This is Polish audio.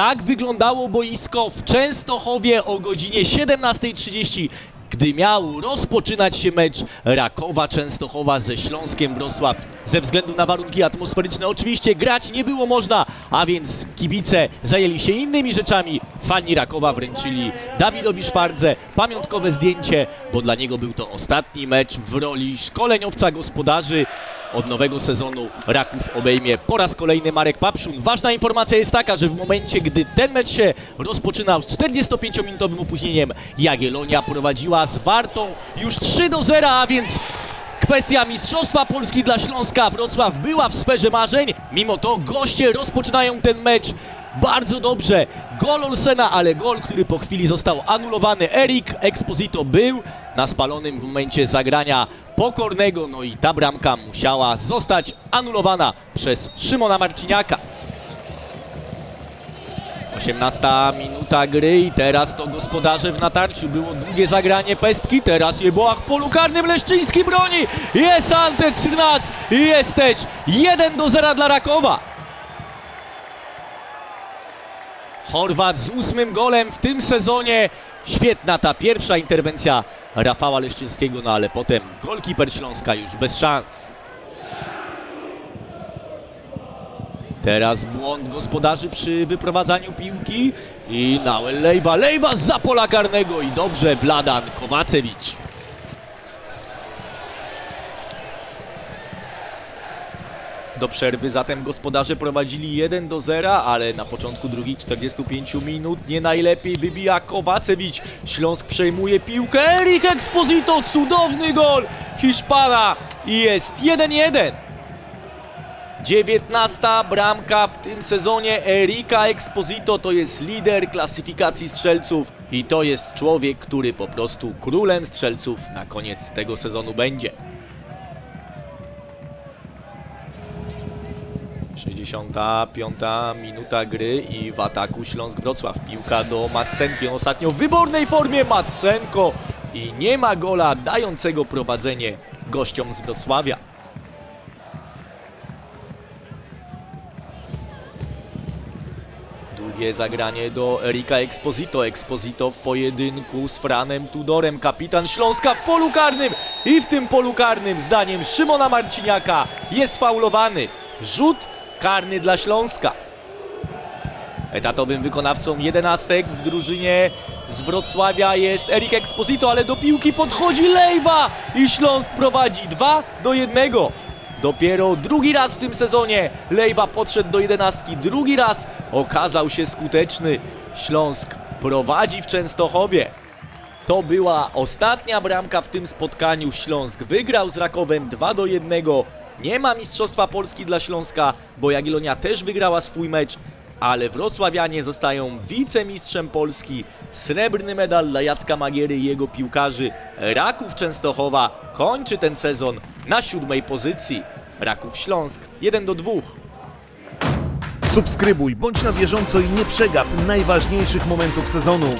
Tak wyglądało boisko w Częstochowie o godzinie 17.30, gdy miał rozpoczynać się mecz Rakowa Częstochowa ze Śląskiem Wrocław. Ze względu na warunki atmosferyczne oczywiście grać nie było można, a więc kibice zajęli się innymi rzeczami. Fani Rakowa wręczyli Dawidowi Szwardze pamiątkowe zdjęcie, bo dla niego był to ostatni mecz w roli szkoleniowca gospodarzy. Od nowego sezonu Raków obejmie po raz kolejny Marek Papszun. Ważna informacja jest taka, że w momencie, gdy ten mecz się rozpoczynał z 45-minutowym opóźnieniem, Jagiellonia prowadziła z Wartą już 3 do 0, a więc kwestia Mistrzostwa Polski dla Śląska Wrocław była w sferze marzeń. Mimo to goście rozpoczynają ten mecz bardzo dobrze. Gol Olsena, ale gol, który po chwili został anulowany. Erik Exposito był na spalonym w momencie zagrania pokornego, no i ta bramka musiała zostać anulowana przez Szymona Marciniaka. 18 minuta gry i teraz to gospodarze w natarciu. Było długie zagranie pestki, teraz Jeboach w polu karnym, Leszczyński broni! Jest Ante Crnac i jest też 1 do 0 dla Rakowa. Chorwat z ósmym golem w tym sezonie. Świetna ta pierwsza interwencja Rafała Leszczyńskiego, no ale potem golkiper Śląska już bez szans. Teraz błąd gospodarzy przy wyprowadzaniu piłki i Nauel Lejwa, Lejwa za pola karnego i dobrze Vladan Kowacewicz. Do przerwy zatem gospodarze prowadzili 1 do 0, ale na początku drugich 45 minut nie najlepiej wybija Kowacewicz. Śląsk przejmuje piłkę, Erik Exposito, cudowny gol Hiszpana i jest 1-1. 19 bramka w tym sezonie Erika Exposito to jest lider klasyfikacji strzelców i to jest człowiek, który po prostu królem strzelców na koniec tego sezonu będzie. 65 minuta gry i w ataku Śląsk Wrocław. Piłka do Matsenki. Ostatnio w wybornej formie Matsenko i nie ma gola dającego prowadzenie gościom z Wrocławia. Długie zagranie do Erika Exposito. Exposito w pojedynku z Franem Tudorem. Kapitan Śląska w polu karnym. I w tym polu karnym, zdaniem Szymona Marciniaka, jest faulowany. Rzut karny dla Śląska. Etatowym wykonawcą jedenastek w drużynie z Wrocławia jest Erik Exposito, ale do piłki podchodzi Lejwa i Śląsk prowadzi 2 do 1. Dopiero drugi raz w tym sezonie Lejwa podszedł do jedenastki, drugi raz okazał się skuteczny. Śląsk prowadzi w Częstochowie. To była ostatnia bramka w tym spotkaniu. Śląsk wygrał z Rakowem 2 do 1. Nie ma Mistrzostwa Polski dla Śląska, bo Jagiellonia też wygrała swój mecz, ale wrocławianie zostają wicemistrzem Polski. Srebrny medal dla Jacka Magiery i jego piłkarzy. Raków Częstochowa kończy ten sezon na siódmej pozycji. Raków Śląsk 1 do 2. Subskrybuj, bądź na bieżąco i nie przegap najważniejszych momentów sezonu.